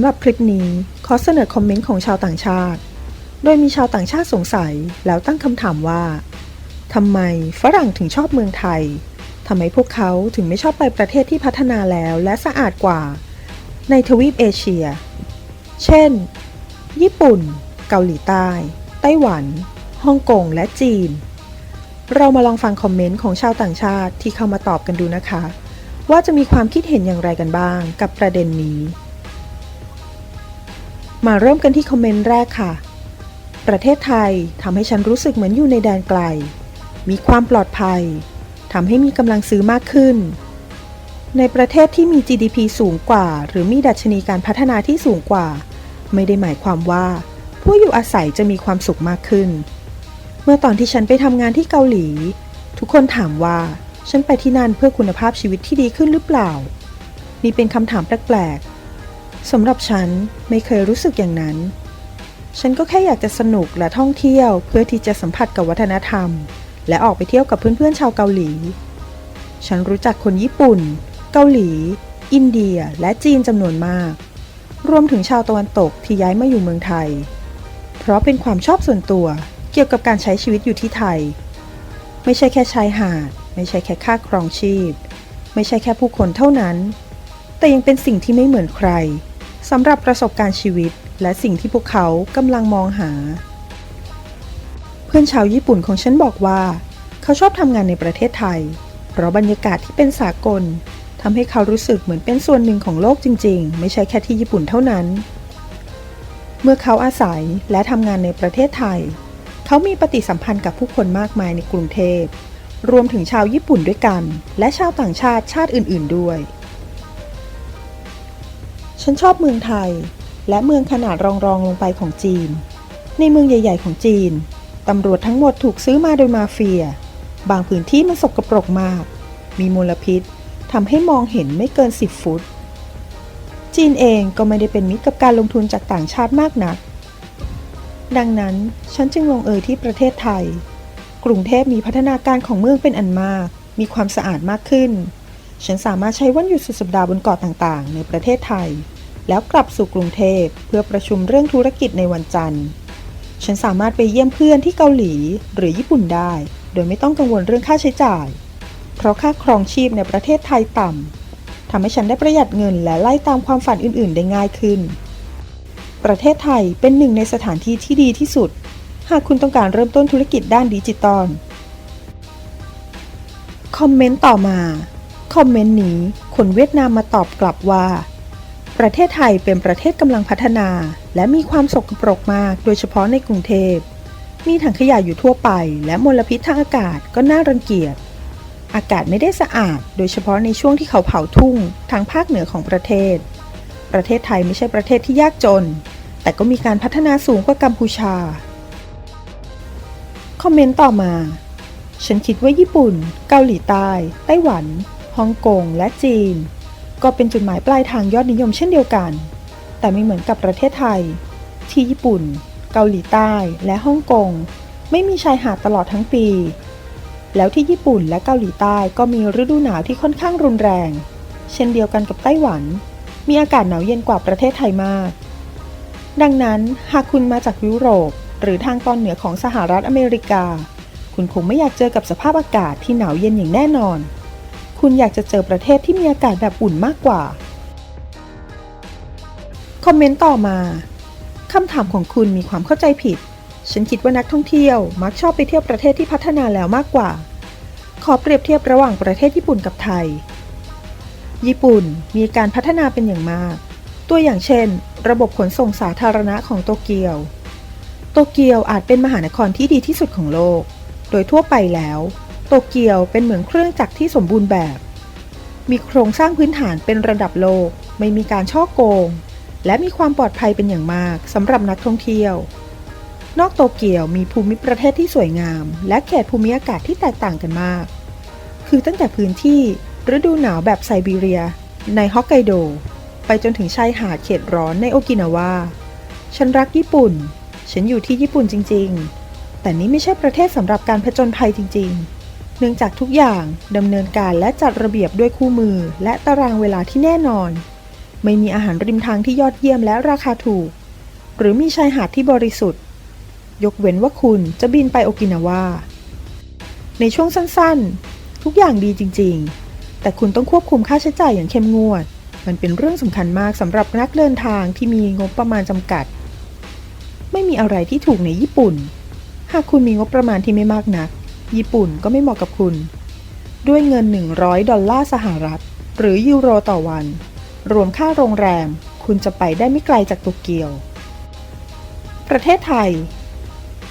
สำหรับคลิปนี้ขอเสนอคอมเมนต์ของชาวต่างชาติ โดยมีชาวต่างชาติสงสัยแล้วตั้งคำถามว่าทำไมฝรั่งถึงชอบเมืองไทยทำไมพวกเขาถึงไม่ชอบไปประเทศที่พัฒนาแล้วและสะอาดกว่า ในทวีปเอเชีย เช่น ญี่ปุ่น เกาหลีใต้ ไต้หวัน ฮ่องกง และจีน เรามาลองฟังคอมเมนต์ของชาวต่างชาติที่เข้ามาตอบกันดูนะคะ ว่าจะมีความคิดเห็นอย่างไรกันบ้างกับประเด็นนี้ มาเริ่มกันที่คอมเมนต์แรกค่ะ ประเทศไทยทำให้ฉันรู้สึกเหมือนอยู่ในแดนไกล มีความปลอดภัยทำให้มีกำลังซื้อมากขึ้น ในประเทศที่มี GDP สูงกว่า หรือมีดัชนีการพัฒนาที่สูงกว่า ไม่ได้หมายความว่า ผู้อยู่อาศัยจะมีความสุขมากขึ้น เมื่อตอนที่ฉันไปทำงานที่เกาหลี ทุกคนถามว่า ฉันไปที่นั่นเพื่อคุณภาพชีวิตที่ดีขึ้นหรือเปล่า นี่เป็นคำถามแปลก สำหรับฉันไม่เคยรู้สึกอย่างนั้น ฉันก็แค่อยากจะสนุกและท่องเที่ยวเพื่อที่จะสัมผัสกับวัฒนธรรม และออกไปเที่ยวกับเพื่อนๆชาวเกาหลี ฉันรู้จักคนญี่ปุ่น เกาหลี อินเดีย และจีนจำนวนมาก รวมถึงชาวตะวันตกที่ย้ายมาอยู่เมืองไทย เพราะเป็นความชอบส่วนตัวเกี่ยวกับการใช้ชีวิตอยู่ที่ไทย ไม่ใช่แค่ชายหาด ไม่ใช่แค่ค่าครองชีพ ไม่ใช่แค่ผู้คนเท่านั้น แต่ยังเป็นสิ่งที่ไม่เหมือนใคร สำหรับประสบการณ์ชีวิต และสิ่งที่พวกเขากำลังมองหา เพื่อนชาวญี่ปุ่นของฉันบอกว่า เขาชอบทำงานในประเทศไทย เพราะบรรยากาศที่เป็นสากลทำให้เขารู้สึกเหมือนเป็นส่วนหนึ่งของโลกจริง ๆ ไม่ใช่แค่ที่ญี่ปุ่นเท่านั้น เมื่อเขาอาศัยและทำงานในประเทศไทย เขามีปฏิสัมพันธ์กับผู้คนมากมายในกรุงเทพรวมถึงชาวญี่ปุ่นด้วยกัน และชาวต่างชาติชาติอื่น ๆ ด้วย ฉันชอบเมืองไทย และเมืองขนาดรองรองลงไปของจีน ในเมืองใหญ่ ๆ ของจีน ตำรวจทั้งหมดถูกซื้อมาโดยมาเฟีย บางพื้นที่มันสกปรกมาก มีมลพิษทำให้มองเห็นไม่เกิน 10 ฟุต จีนเองก็ไม่ได้เป็นมิตรกับการลงทุนจากต่างชาติมากนัก ดังนั้นฉันจึงลงเอยที่ประเทศไทย กรุงเทพมีพัฒนาการของเมืองเป็นอันมาก มีความสะอาดมากขึ้น ฉันสามารถใช้วันหยุดสุดสัปดาห์บนเกาะต่างๆ ในประเทศไทย แล้วกลับสู่กรุงเทพเพื่อประชุมเรื่องธุรกิจในวันจันทร์ ฉันสามารถไปเยี่ยมเพื่อนที่เกาหลีหรือญี่ปุ่นได้ โดยไม่ต้องกังวลเรื่องค่าใช้จ่าย เพราะค่าครองชีพในประเทศไทยต่ำทำให้ฉันได้ประหยัดเงินและไล่ตามความฝันอื่น ๆ ได้ง่ายขึ้น ประเทศไทยเป็นหนึ่งในสถานที่ที่ดีที่สุด หากคุณต้องการเริ่มต้นธุรกิจด้านดิจิตอลคอมเมนต์ต่อมา คอมเมนต์นี้คนเวียดนามมาตอบกลับว่า ประเทศไทยเป็นประเทศกำลังพัฒนา และมีความสกปรกมากโดยเฉพาะในกรุงเทพ มีถังขยะอยู่ทั่วไป และมลพิษทางอากาศก็น่ารังเกียจ อากาศไม่ได้สะอาด โดยเฉพาะในช่วงที่เขาเผาทุ่งทางภาคเหนือของประเทศ ประเทศไทยไม่ใช่ประเทศที่ยากจน แต่ก็มีการพัฒนาสูงกว่ากัมพูชา คอมเมนต์ต่อมา ฉันคิดว่าญี่ปุ่น เกาหลีใต้ ไต้หวัน ฮ่องกงและจีน ก็เป็นจุดหมายปลายทางยอดนิยมเช่นเดียวกัน แต่ไม่เหมือนกับประเทศไทย ที่ญี่ปุ่น เกาหลีใต้และฮ่องกงไม่มีชายหาดตลอดทั้งปี แล้วที่ญี่ปุ่นและเกาหลีใต้ก็มีฤดูหนาวที่ค่อนข้างรุนแรง เช่นเดียวกันกับไต้หวัน มีอากาศหนาวเย็นกว่าประเทศไทยมาก ดังนั้นหากคุณมาจากยุโรป หรือทางตอนเหนือของสหรัฐอเมริกา คุณคงไม่อยากเจอกับสภาพอากาศที่หนาวเย็นอย่างแน่นอน คุณอยากจะเจอประเทศที่มีอากาศแบบอุ่นมากกว่า คอมเมนต์ต่อมา คำถามของคุณมีความเข้าใจผิด ฉันคิดว่านักท่องเที่ยวมักชอบไปเที่ยวประเทศที่พัฒนาแล้วมากกว่า ขอเปรียบเทียบระหว่างประเทศญี่ปุ่นกับไทย ญี่ปุ่นมีการพัฒนาเป็นอย่างมาก ตัวอย่างเช่น ระบบขนส่งสาธารณะของโตเกียว โตเกียวอาจเป็นมหานครที่ดีที่สุดของโลก โดยทั่วไปแล้ว โตเกียวเป็นเหมือนเครื่องจักรที่สมบูรณ์แบบ มีโครงสร้างพื้นฐานเป็นระดับโลก ไม่มีการช่อโกง และมีความปลอดภัยเป็นอย่างมากสำหรับนักท่องเที่ยว นอกโตเกียวมีภูมิประเทศที่สวยงาม และเขตภูมิอากาศที่แตกต่างกันมาก คือตั้งแต่พื้นที่ฤดูหนาวแบบไซบีเรีย ในฮอกไกโด ไปจนถึงชายหาดเขตร้อนในโอกินาวา ฉันรักญี่ปุ่น ฉันอยู่ที่ญี่ปุ่นจริง ๆ แต่นี้ไม่ใช่ประเทศสำหรับการผจญภัยจริง ๆ เนื่องจากทุกอย่างดำเนินการและจัดระเบียบด้วยคู่มือ และตารางเวลาที่แน่นอน ไม่มีอาหารริมทางที่ยอดเยี่ยมและราคาถูก หรือมีชายหาดที่บริสุทธิ์ ยกเว้นว่าคุณจะบินไปโอกินาวาในช่วงสั้นๆ ทุกอย่างดีจริงๆ แต่คุณต้องควบคุมค่าใช้จ่ายอย่างเข้มงวด มันเป็นเรื่องสำคัญมากสำหรับนักเดินทางที่มีงบประมาณจำกัด ไม่มีอะไรที่ถูกในญี่ปุ่น หากคุณมีงบประมาณที่ไม่มากนัก ญี่ปุ่นก็ไม่เหมาะกับคุณ ด้วยเงิน 100 ดอลลาร์สหรัฐ หรือยูโรต่อวัน รวมค่าโรงแรม คุณจะไปได้ไม่ไกลจากโตเกียว ประเทศไทย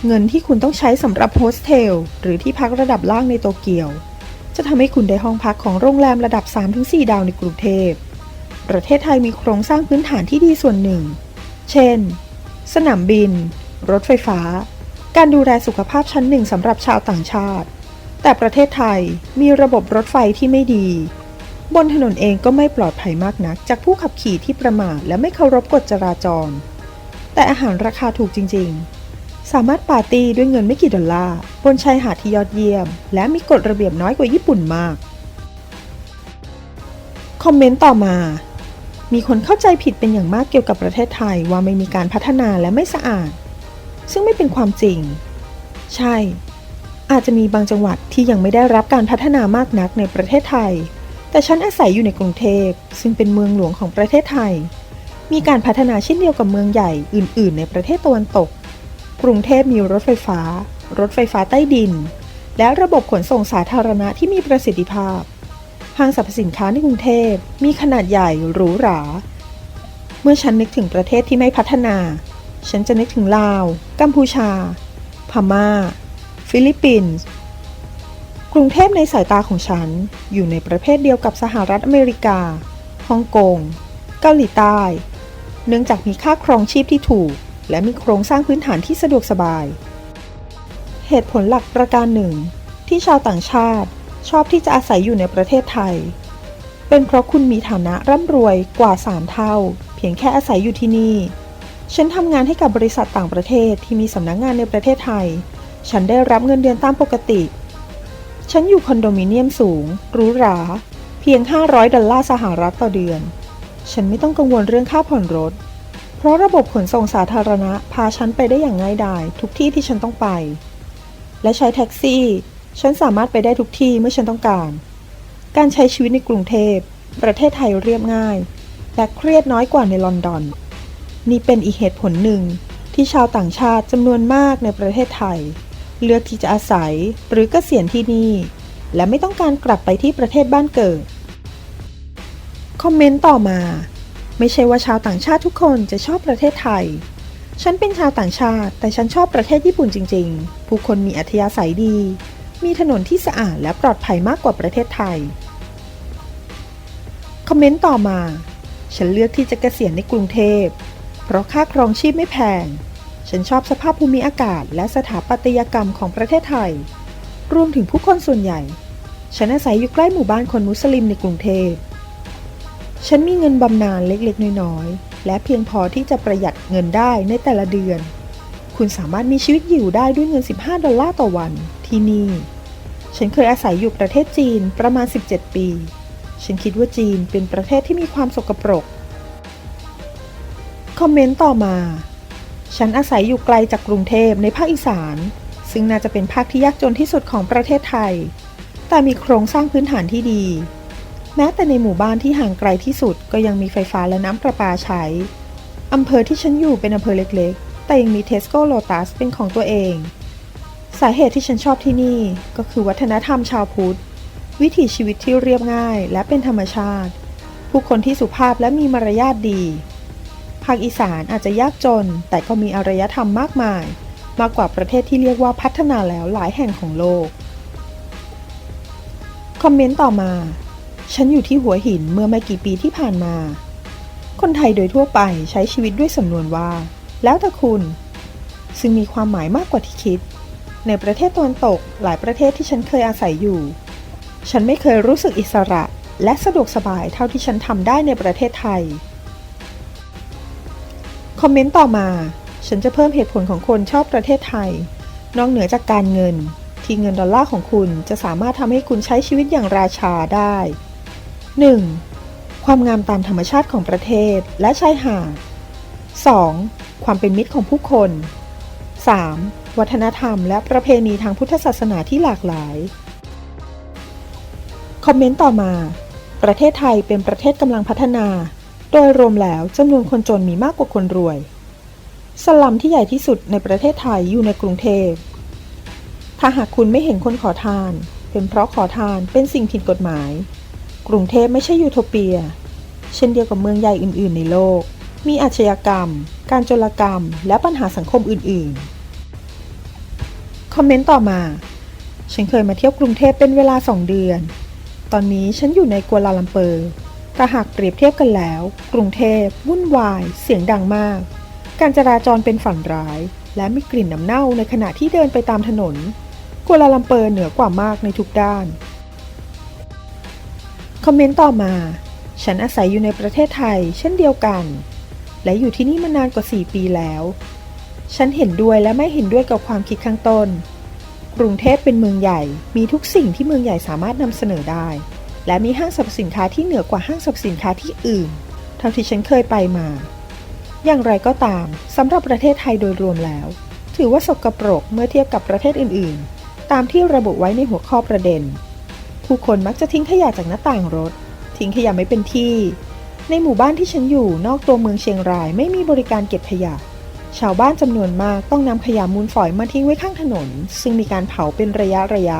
เงินที่คุณต้องใช้สำหรับโฮสเทลหรือที่พักระดับล่างในโตเกียว จะทำให้คุณได้ห้องพักของโรงแรมระดับ 3-4 ดาวในกรุงเทพประเทศไทยมีโครงสร้างพื้นฐานที่ดีส่วนหนึ่ง เช่น สนามบิน รถไฟฟ้า การดูแลสุขภาพชั้นหนึ่งสำหรับชาวต่างชาติ แต่ประเทศไทยมีระบบรถไฟที่ไม่ดี บนถนนเองก็ไม่ปลอดภัยมากนัก จากผู้ขับขี่ที่ประมาทและไม่เคารพกฎจราจร แต่อาหารราคาถูกจริง ๆ สามารถปาร์ตี้ด้วยเงินไม่กี่ดอลลาร์บนชายหาดที่ยอดเยี่ยม และมีกฎระเบียบน้อยกว่าญี่ปุ่นมาก คอมเมนต์ต่อมามีคนเข้าใจผิดเป็นอย่างมากเกี่ยวกับประเทศไทยว่าไม่มีการพัฒนาและไม่สะอาด ซึ่งไม่เป็นความจริง ใช่ อาจจะมีบางจังหวัดที่ยังไม่ได้รับการพัฒนามากนักในประเทศไทย แต่ฉันอาศัยอยู่ในกรุงเทพซึ่งเป็นเมืองหลวงของประเทศไทย มีการพัฒนาเช่นเดียวกับเมืองใหญ่อื่น ๆ ในประเทศตะวันตก กรุงเทพมีรถไฟฟ้า รถไฟฟ้าใต้ดิน และระบบขนส่งสาธารณะที่มีประสิทธิภาพห้างสรรพสินค้าในกรุงเทพมีขนาดใหญ่หรูหรา เมื่อฉันนึกถึงประเทศที่ไม่พัฒนา ฉันจะนึกถึงลาว กัมพูชา พม่า ฟิลิปปินส์ กรุงเทพในสายตาของฉันอยู่ในประเภทเดียวกับสหรัฐอเมริกา ฮ่องกง เกาหลีใต้ เนื่องจากมีค่าครองชีพที่ถูก และมีโครงสร้างพื้นฐานที่สะดวกสบาย เหตุผลหลักประการหนึ่ง ที่ชาวต่างชาติชอบที่จะอาศัยอยู่ในประเทศไทย เป็นเพราะคุณมีฐานะร่ำรวยกว่า 3 เท่า เพียงแค่อาศัยอยู่ที่นี่ ฉันทำงานให้กับบริษัทต่างประเทศที่มีสำนักงงานในประเทศไทย ฉันได้รับเงินเดือนตามปกติ ฉันอยู่คอนโดมิเนียมสูงหรูหรา เพียง 500 ดอลลาร์สหรัฐต่อเดือน ฉันไม่ต้องกังวลเรื่องค่าผ่อนรถ เพราะระบบขนส่งสาธารณะพาฉันไปได้อย่างง่ายดายทุกที่ที่ฉันต้องไป และใช้แท็กซี่ ฉันสามารถไปได้ทุกที่เมื่อฉันต้องการ การใช้ชีวิตในกรุงเทพ ประเทศไทยเรียบง่าย และเครียดน้อยกว่าในลอนดอน นี่เป็นอีกเหตุผลหนึ่ง ที่ชาวต่างชาติจำนวนมากในประเทศไทย เลือกที่จะอาศัยหรือเกษียณที่นี่ และไม่ต้องการกลับไปที่ประเทศบ้านเกิด คอมเมนต์ต่อมา ไม่ใช่ว่าชาวต่างชาติทุกคนจะชอบประเทศไทย ฉันเป็นชาวต่างชาติ แต่ฉันชอบประเทศญี่ปุ่นจริง ๆ ผู้คนมีอัธยาศัยดี มีถนนที่สะอาดและปลอดภัยมากกว่าประเทศไทย คอมเมนต์ต่อมา ฉันเลือกที่จะเกษียณในกรุงเทพ เพราะค่าครองชีพไม่แพง ฉันชอบสภาพภูมิอากาศ และสถาปัตยกรรมของประเทศไทย รวมถึงผู้คนส่วนใหญ่ ฉันอาศัยอยู่ใกล้หมู่บ้านคนมุสลิมในกรุงเทพ ฉันมีเงินบำนาญเล็กๆ น้อยๆ และเพียงพอที่จะประหยัดเงินได้ในแต่ละเดือน คุณสามารถมีชีวิตอยู่ได้ด้วยเงิน 15 ดอลลาร์ต่อวันที่นี่ ฉันเคยอาศัยอยู่ประเทศจีนประมาณ 17 ปี ฉันคิดว่าจีนเป็นประเทศที่มีความสกปรก คอมเมนต์ต่อมา ฉันอาศัยอยู่ไกลจากกรุงเทพในภาคอีสาน ซึ่งน่าจะเป็นภาคที่ยากจนที่สุดของประเทศไทย แต่มีโครงสร้างพื้นฐานที่ดี แม้แต่ในหมู่บ้านที่ห่างไกลที่สุดก็ยังมีไฟฟ้าและน้ำประปาใช้ อำเภอที่ฉันอยู่เป็นอำเภอเล็กๆ แต่ยังมีเทสโก้โลตัสเป็นของตัวเอง สาเหตุที่ฉันชอบที่นี่ก็คือวัฒนธรรมชาวพุทธ วิถีชีวิตที่เรียบง่ายและเป็นธรรมชาติ ผู้คนที่สุภาพและมีมารยาทดี ภาคอีสานอาจจะยากจน แต่ก็มีอารยธรรมมากมาย มากกว่าประเทศที่เรียกว่าพัฒนาแล้วหลายแห่งของโลก คอมเมนต์ต่อมา ฉันอยู่ที่หัวหินเมื่อไม่กี่ปีที่ผ่านมา คนไทยโดยทั่วไปใช้ชีวิตด้วยสำนวนว่า แล้วแต่คุณ ซึ่งมีความหมายมากกว่าที่คิด ในประเทศตะวันตกหลายประเทศที่ฉันเคยอาศัยอยู่ ฉันไม่เคยรู้สึกอิสระและสะดวกสบายเท่าที่ฉันทำได้ในประเทศไทย คอมเมนต์ต่อมา ฉันจะเพิ่มเหตุผลของคนชอบประเทศไทย นอกเหนือจากการเงิน ที่เงินดอลลาร์ของคุณจะสามารถทำให้คุณใช้ชีวิตอย่างราชาได้ 1. คความงามตามธรรมชาติของประเทศและชายหาด 2. ความเป็นมิตรของผู้คน 3. วัฒนธรรมและประเพณีทางพุทธศาสนาที่หลากหลาย คอมเมนต์ต่อมา ประเทศไทยเป็นประเทศกำลังพัฒนา โดยรวมแล้วจำนวนคนจนมีมากกว่าคนรวย สลัมที่ใหญ่ที่สุดในประเทศไทยอยู่ในกรุงเทพ ถ้าหากคุณไม่เห็นคนขอทาน เป็นเพราะขอทานเป็นสิ่งผิดกฎหมาย กรุงเทพไม่ใช่ยูโทเปีย เช่นเดียวกับเมืองใหญ่อื่น ๆ ในโลก มีอาชญากรรม การโจรกรรม และปัญหาสังคมอื่น ๆ คอมเมนต์ต่อมา ฉันเคยมาเที่ยวกรุงเทพเป็นเวลาสองเดือน ตอนนี้ฉันอยู่ในกัวลาลัมเปอร์ ถ้าหากเปรียบเทียบกันแล้ว กรุงเทพวุ่นวาย เสียงดังมาก การจราจรเป็นฝันร้าย และมีกลิ่นน้ำเน่าในขณะที่เดินไปตามถนนกัวลาลัมเปอร์เหนือกว่ามากในทุกด้าน คอมเมนต์ต่อมา ฉันอาศัยอยู่ในประเทศไทยเช่นเดียวกัน และอยู่ที่นี่มานานกว่า 4 ปีแล้ว ฉันเห็นด้วยและไม่เห็นด้วยกับความคิดข้างต้น กรุงเทพเป็นเมืองใหญ่ มีทุกสิ่งที่เมืองใหญ่สามารถนำเสนอได้ และมีห้างสรรพสินค้าที่เหนือกว่าห้างสรรพสินค้าที่อื่น เท่าที่ฉันเคยไปมา อย่างไรก็ตามสำหรับประเทศไทยโดยรวมแล้ว ถือว่าสกปรกเมื่อเทียบกับประเทศอื่น ๆ ตามที่ระบุไว้ในหัวข้อประเด็น ผู้คนมักจะทิ้งขยะจากหน้าต่างรถ ทิ้งขยะไม่เป็นที่ ในหมู่บ้านที่ฉันอยู่นอกตัวเมืองเชียงรายไม่มีบริการเก็บขยะ ชาวบ้านจำนวนมากต้องนำขยะมูลฝอยมาทิ้งไว้ข้างถนน ซึ่งมีการเผาเป็นระยะระยะ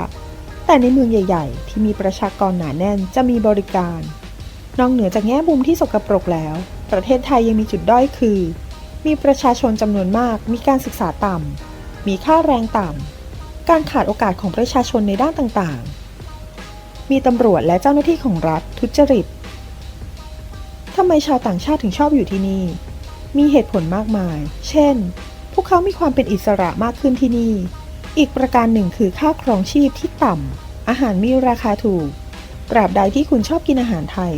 แต่ในเมืองใหญ่ ๆ ที่มีประชากรหนาแน่นจะมีบริการ นอกเหนือจากแง่มุมที่สกปรกแล้ว ประเทศไทยยังมีจุดด้อยคือ มีประชาชนจำนวนมาก มีการศึกษาต่ำ มีค่าแรงต่ำ การขาดโอกาสของประชาชนในด้านต่างๆ มีตำรวจและเจ้าหน้าที่ของรัฐทุจริตทำไมชาวต่างชาติถึงชอบอยู่ที่นี่ มีเหตุผลมากมาย เช่น พวกเขามีความเป็นอิสระมากขึ้นที่นี่ อีกประการหนึ่งคือค่าครองชีพที่ต่ำ อาหารมีราคาถูก ตราบใดที่คุณชอบกินอาหารไทย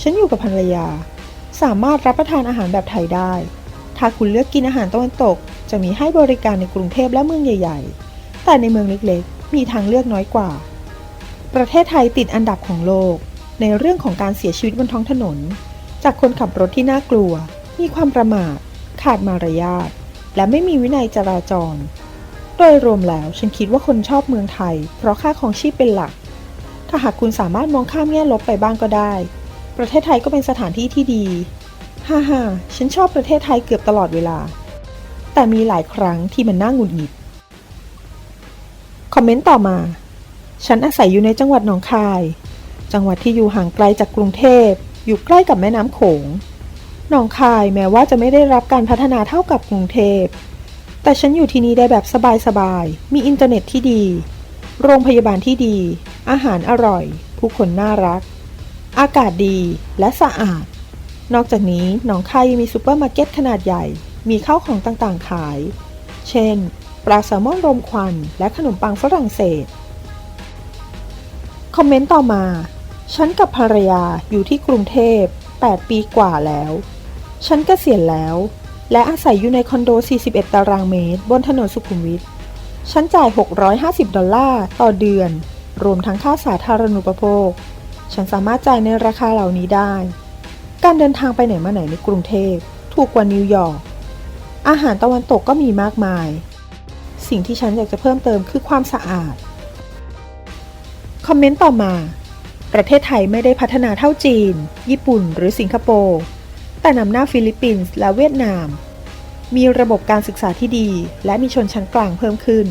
ฉันอยู่กับภรรยา สามารถรับประทานอาหารแบบไทยได้ ถ้าคุณเลือกกินอาหารตะวันตก จะมีให้บริการในกรุงเทพและเมืองใหญ่ ๆ แต่ในเมืองเล็กๆ มีทางเลือกน้อยกว่า ประเทศไทยติดอันดับของโลก ในเรื่องของการเสียชีวิตบนท้องถนน จากคนขับรถที่น่ากลัว มีความประมาท ขาดมารยาท และไม่มีวินัยจราจร โดยรวมแล้วฉันคิดว่าคนชอบเมืองไทย เพราะค่าของชีพเป็นหลัก ถ้าหากคุณสามารถมองข้ามแง่ลบไปบ้างก็ได้ ประเทศไทยก็เป็นสถานที่ที่ดี ฮ่าฮ่าฉันชอบประเทศไทยเกือบตลอดเวลา แต่มีหลายครั้งที่มันน่าหงุดหงิด คอมเมนต์ต่อมา ฉันอาศัยอยู่ในจังหวัดหนองคาย จังหวัดที่อยู่ห่างไกลจากกรุงเทพ อยู่ใกล้กับแม่น้ำโขง หนองคายแม้ว่าจะไม่ได้รับการพัฒนาเท่ากับกรุงเทพ แต่ฉันอยู่ที่นี่ได้แบบสบายๆ มีอินเทอร์เน็ตที่ดี โรงพยาบาลที่ดี อาหารอร่อย ผู้คนน่ารัก อากาศดีและสะอาด นอกจากนี้หนองคายยังมีซูเปอร์มาร์เก็ตขนาดใหญ่ มีข้าวของต่างๆขาย เช่น ปลาแซลมอนรมควัน และขนมปังฝรั่งเศส คอมเมนต์ต่อมา ฉันกับภรรยาอยู่ที่กรุงเทพ 8 ปีกว่าแล้ว ฉันเกษียณแล้ว และอาศัยอยู่ในคอนโด 41 ตารางเมตร บนถนนสุขุมวิท ฉันจ่าย 650 ดอลลาร์ ต่อเดือน รวมทั้งค่าสาธารณูปโภค ฉันสามารถจ่ายในราคาเหล่านี้ได้ การเดินทางไปไหนมาไหนในกรุงเทพ ถูกกว่านิวยอร์ก อาหารตะวันตกก็มีมากมาย สิ่งที่ฉันอยากจะเพิ่มเติมคือความสะอาด คอมเมนต์ต่อมา ประเทศไทยไม่ได้พัฒนาเท่าจีน ญี่ปุ่น หรือสิงคโปร์ แต่นำหน้าฟิลิปปินส์และเวียดนาม มีระบบการศึกษาที่ดี และมีชนชั้นกลางเพิ่มขึ้น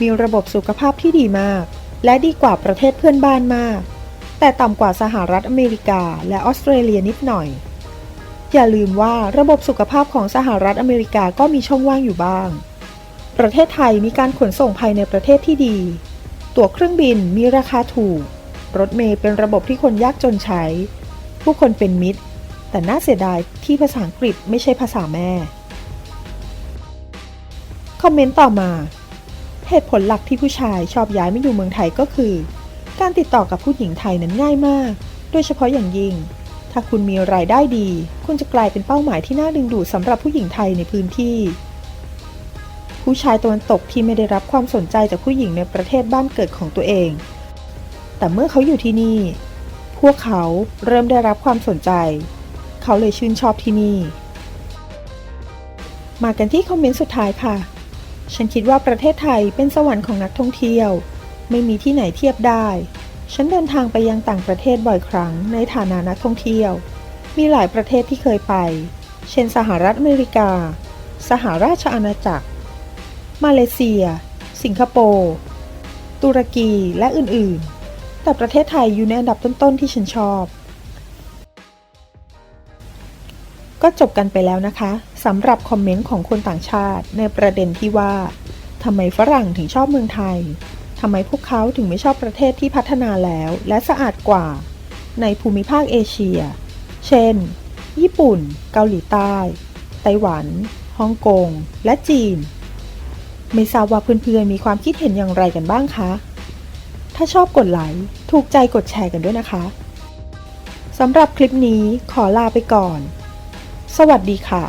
มีระบบสุขภาพที่ดีมาก และดีกว่าประเทศเพื่อนบ้านมาก แต่ต่ำกว่าสหรัฐอเมริกาและออสเตรเลียนิดหน่อย อย่าลืมว่าระบบสุขภาพของสหรัฐอเมริกาก็มีช่องว่างอยู่บ้าง ประเทศไทยมีการขนส่งภายในประเทศที่ดี ตั๋วเครื่องบินมีราคาถูก รถเมล์เป็นระบบที่คนยากจนใช้ ผู้คนเป็นมิตร แต่น่าเสียดายที่ภาษาอังกฤษไม่ใช่ภาษาแม่ คอมเมนต์ต่อมา เหตุผลหลักที่ผู้ชายชอบย้ายมาอยู่เมืองไทยก็คือ การติดต่อกับผู้หญิงไทยนั้นง่ายมาก โดยเฉพาะอย่างยิ่ง ถ้าคุณมีรายได้ดี คุณจะกลายเป็นเป้าหมายที่น่าดึงดูดสำหรับผู้หญิงไทยในพื้นที่ ผู้ชายตะวันตกที่ไม่ได้รับความสนใจจากผู้หญิงในประเทศบ้านเกิดของตัวเอง แต่เมื่อเขาอยู่ที่นี่ พวกเขาเริ่มได้รับความสนใจ เขาเลยชื่นชอบที่นี่ มากันที่คอมเมนต์สุดท้ายค่ะ ฉันคิดว่าประเทศไทยเป็นสวรรค์ของนักท่องเที่ยว ไม่มีที่ไหนเทียบได้ ฉันเดินทางไปยังต่างประเทศบ่อยครั้งในฐานะนักท่องเที่ยว มีหลายประเทศที่เคยไป เช่น สหรัฐอเมริกา สหราชอาณาจักร มาเลเซีย สิงคโปร์ตุรกีและอื่นๆ แต่ประเทศไทยอยู่ในอันดับต้นๆที่ฉันชอบ ก็จบกันไปแล้วนะคะสำหรับคอมเมนต์ของคนต่างชาติในประเด็นที่ว่าทำไมฝรั่งถึงชอบเมืองไทยทำไมพวกเขาถึงไม่ชอบประเทศที่พัฒนาแล้วและสะอาดกว่า ในภูมิภาคเอเชีย เช่น ญี่ปุ่น เกาหลีใต้ ไต้หวัน ฮ่องกง และจีน ไม่ทราบว่าเพื่อนๆมีความคิดเห็นอย่างไรกันบ้างคะ ถ้าชอบกดไลค์ ถูกใจกดแชร์กันด้วยนะคะ สำหรับคลิปนี้ขอลาไปก่อน สวัสดีค่ะ